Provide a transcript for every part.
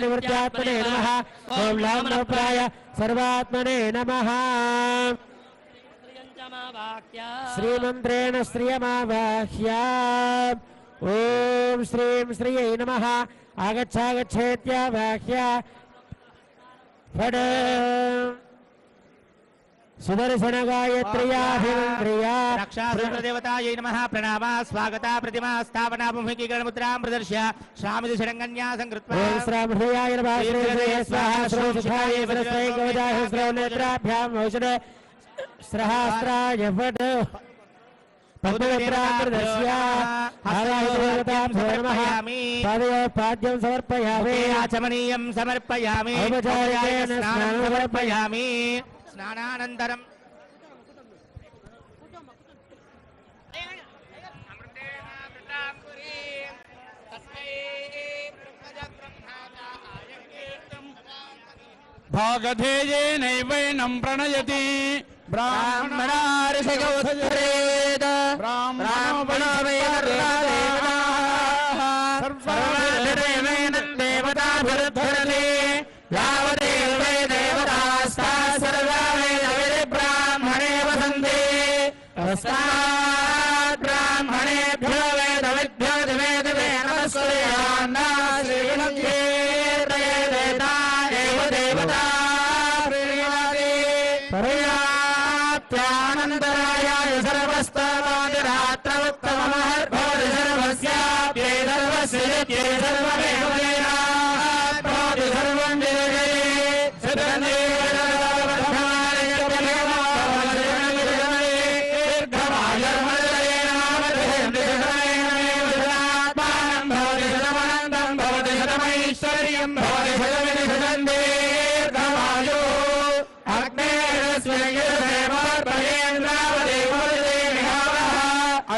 निवृत्त्यात्मने नमः। ॐ लाम्नप्राय सर्वात्मने नमः। श्रीमन्त्रेण श्रियमावाह्या। ॐ श्रीं श्रियै नमः। आगच्छागच्छेत्यावाह्या। फड। सुदर्शन गायत्र्याभिमन्त्र्या रक्षादेवतायै नमः प्रणामा स्वागता प्रतिमा स्थापना भूमिकीकरणमुद्रां प्रदर्श्य श्रामिति षडङ्गन्यासं कृत्वा ॐ श्रामह्रियाय नमः श्री श्री स्वाहा श्रोषाय वरस्त्रै गोदाय श्रौ नेत्राभ्यां औषध स्रहास्त्राय फट पद्मवत्रामृतस्य हरायुदेवतां नमः। पादयोः समर्पयामि। आचमनीयं समर्पयामि। औपचारिकेन स्नानं स्नानं समर्पयामि। స్నానానంతరం. భాగధేయేనైవైనం ప్రణయతి. బ్రాహ్మణారిషగౌరేద బ్రాహ్మణ तस्मात् ब्राह्मणेभ्यो वेदविभ्यो दिवे दिवे नमस्कुर्यान्ना श्रीलङ्के देवता एव देवता प्रीणाति पर्याप्त्यानन्दरायाय सर्वस्तवादिरात्र सर्वस्याप्ये सर्वस्य सर्वमेव वेदात्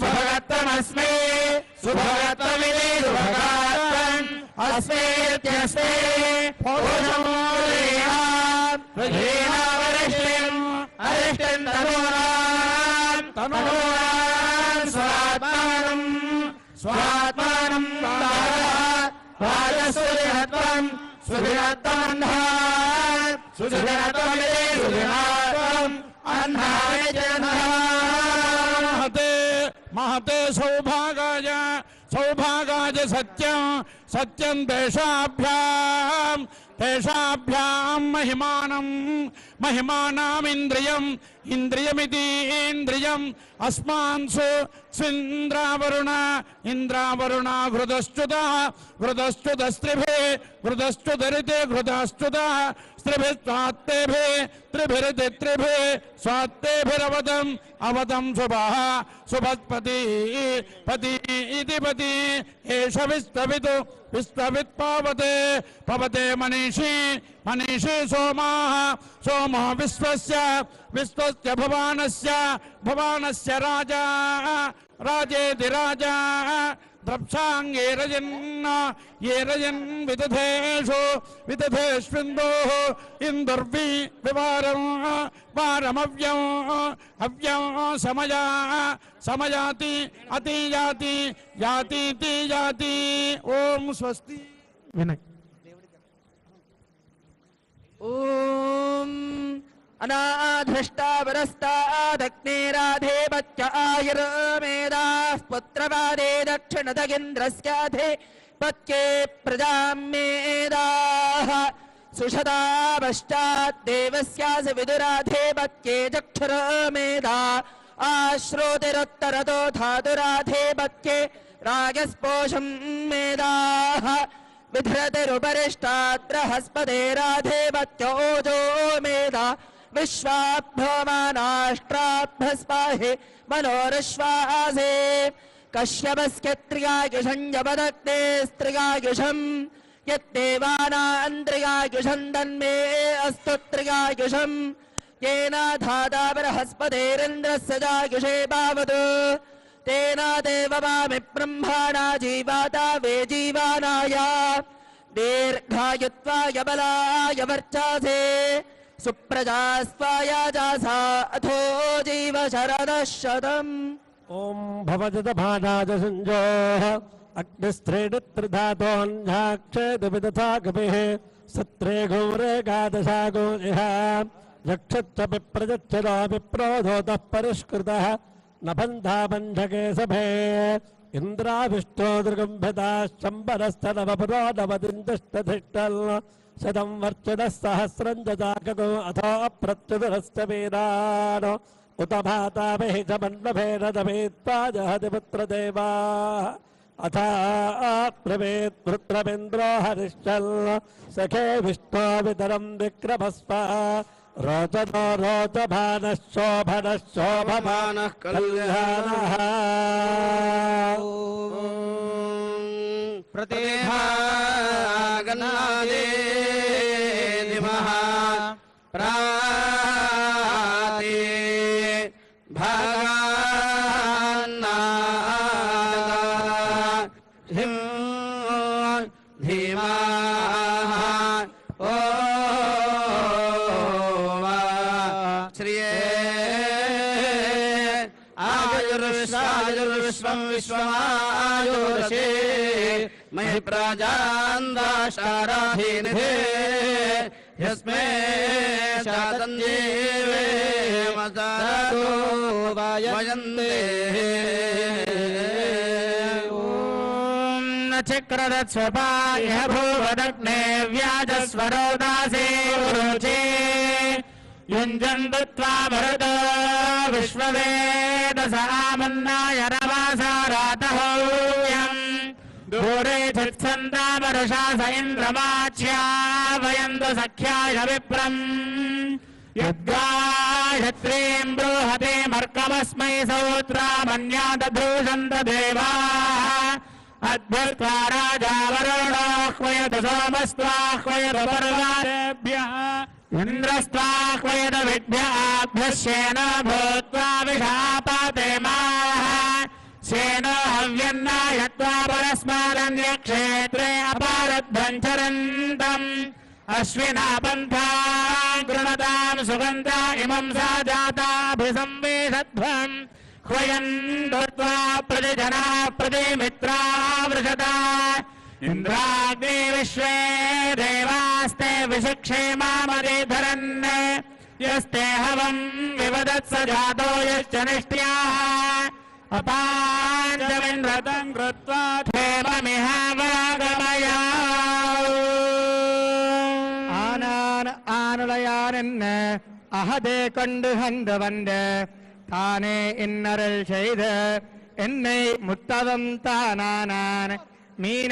सुभगत्वं सुभगत्वमस्मि सुभगत्वमिति सुभगत्वम् अस्मीत्यस्मि पूजमूलेयात् हृदीनावरिष्टिम् अरिष्टिम् तनूनाम् तनूनाम् स्वात्मानम्। स्वात्मानम् राजसुरिहत्वम् सुधिरत्वमन्धात् सुधिरत्वमिति सुधिरात्वम् अह्नाय जनः। महते सौभागाय सौभागाय सत्यं सत्यं तेषाभ्यां तेषाभ्यां महिमानं महिमानामिन्द्रियम् इन्द्रियमिति इन्द्रियम् अस्मान्सु स्विन्द्रावरुण इन्द्रावरुणा घृतश्च्युतः घृतश्च्युतस्त्रिभिः घृतश्च्युतरिते घृतश्च्युतः स्त्रिभिः स्वात्तेभिः त्रिभिरिति त्रिभिः, स्वात्तेभिरवदम् अवदं शुभः सुभत्पति पति इति पति, एष विस्तवितु विस्तवित् पावते पवते मनीषी मनीषी सोमाः, सोमो विश्वस्य विश्वस्य भवानस्य भवानस्य राजा राजेति राजा द्रप्साङ्गे रजन् ये रजन् विदधेषु विदधेष्विन्दोः इन्दुर्वि विवारम् वारमव्यम् अव्यम् समया समयाति अतियाति यातीति याति ॐ स्वस्ति। विनय। ॐ अनाधृष्टावरस्तादग्नेराधे बच्च आयुर्मेदाः पुत्रवादे दक्षिणदगिन्द्रस्याधे पत्ये प्रजां मेदाः सुषदा पश्चाद्देवस्यास विदुराधे पत्ये चक्षुरमेधा। आश्रोतिरुत्तरतो धातुराधे पत्ये राजस्पोषं मेदाः विधृतिरुपरिष्टाद्रहस्पतेराधे वत्योजो मेधा। विश्वाभ्यमानाष्ट्राभ्यस्पाहे मनोरश्वासे। कश्यपस्य त्रिगायुषम् जपदग्ने स्त्रिगायुषम् यत्देवानान्त्रिगायुषम् तन्मे अस्तु येन धाता बृहस्पतिरिन्द्रस्य जायुषे पावतु तेन देववामि ब्रह्माणा जीवाता वे जीवानाय। दीर्घायुत्वाय बलाय वर्चासे। अथो जीव शरदः शतम् ॐ भवजतभानाद सञ्जोः अग्निस्त्रीडित्रिधातोऽन्याक्षेदविदथा कपिः सत्रे यक्षच्च विप्रजच्छदा विप्रोधोतः परिष्कृतः न बन्धा बन्धके सभे। इन्द्राभिष्टो दृगम्भताश्चम्बरस्थलवपुरो नवदिन्दष्टधिष्टल् शतं वर्चनः सहस्रं जजाकगो अथो अप्रत्युदरस्य वीरान् उत भाता दभेत्वा जहति पुत्रदेवाः। अथा ब्रवीत् पुत्रमिन्द्रो हरिश्चल्। सखे विष्णो वितरं विक्रमस्व। रोचनो रोचभानः शोभनः शोभमानः कल्याणः। प्रतिभागनादे भगान्नादा हिं धीमाः ओ श्रिये आयुर्विश्वायुर्विश्वं विश्वमायुरसे महि प्राजान्दाशाराधीनिधे यस्मै शातन्देवे मदातो वयन्ते चक्रदत्स्वपाय भूवदग्ने व्याजस्वरो दासे रुचे युञ्जन्तु त्वा भरत विश्ववेदसामन्नाय रवासारातहौयम् दूरे चित्सन्तामरुषा स इन्द्रमाच्या वयन्तु सख्याय विप्रम् यद्गायत्रीम् बृहते मर्कमस्मै सौत्रामन्यादधूषन्त देवाः। अद्भुत्वा राजा वरुणोह्वयत सोमस्त्वाह्वयत पर्वारेभ्यः इन्द्रस्त्वाह्वयत विद्याभ्यस्येन भूत्वा विशापाते माः। सेन हव्यन्नायत्वा परस्मारन्यक्षेत्रे अपारद्धम् चरन्तम् अश्विना पन्था गृणताम् सुगन्धा इमम् सा जाताभिसंवेशध्वम् ह्वयन् दत्त्वा प्रतिजना, प्रतिमित्रा वृषता इन्द्राग्ने विश्वे देवास्ते विशिक्षे मामरिधरन् यस्ते हवम् विवदत्स जातो यश्च निष्ट्याः। अपाञ्चमिन्व्रतम् कृत्वा அகதே கொண்டு கண்டு வந்த தானே இன்னருள் செய்த என்னை முத்தவம் தானானான் மீன